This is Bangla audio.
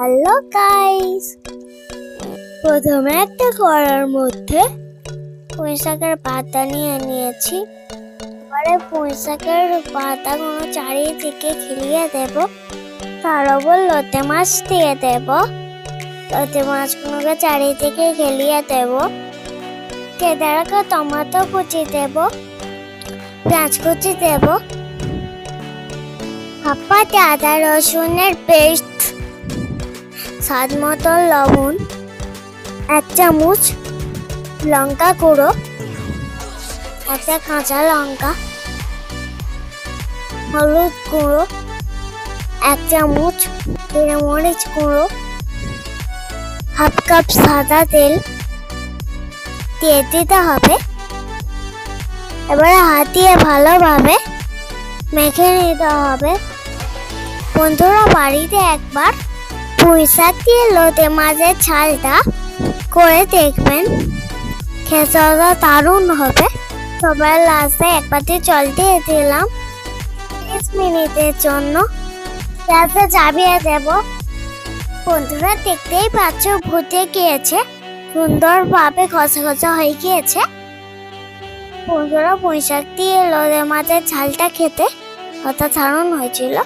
হ্যালো গাইস প্রথমে একটা কড়ার মধ্যে পুঁই শাকের পাতা নিয়ে নিয়েছি। এবারে পুঁই শাকের পাতাগুলো চারিদিকে খেলিয়ে দেব। তার ওপর লোতে মাছ দিয়ে দেব। লোতে মাছগুলোকে চারিদিকে খেলিয়ে দেব। কেদারাকে টমেটো কুচি দেব। পেঁয়াজ কুচি দেব। হাপ্পাতে আদা রসুনের পেস্ট স্বাদ মতো লবণ, এক চামচ লঙ্কা গুঁড়ো, একটা কাঁচা লঙ্কা, হলুদ গুঁড়ো, এক চামচ মরিচ গুঁড়ো, হাফ কাপ সাদা তেল দিয়ে দিতে হবে। এবারে হাত দিয়ে ভালোভাবে মেখে নিতে হবে। বন্ধুরা, বাড়িতে একবার পুঁই শাক দিয়ে লোতে মাছের ছালটা করে দেখবেন। খেসাটা দারুণ হবে। সবার লাস্টে এক বাটি জল দিয়ে দিলাম। তিরিশ মিনিটের জন্য। গ্যাসে চাপিয়ে দেব। বন্ধুরা দেখতেই পাচ্ছ, ফুটে গিয়েছে। সুন্দরভাবে ঘষা ঘষা হয়ে গিয়েছে। বন্ধুরা পুঁই দিয়ে লোদে মাছের ঝালটা খেতে কথা দারুণ হয়েছিল।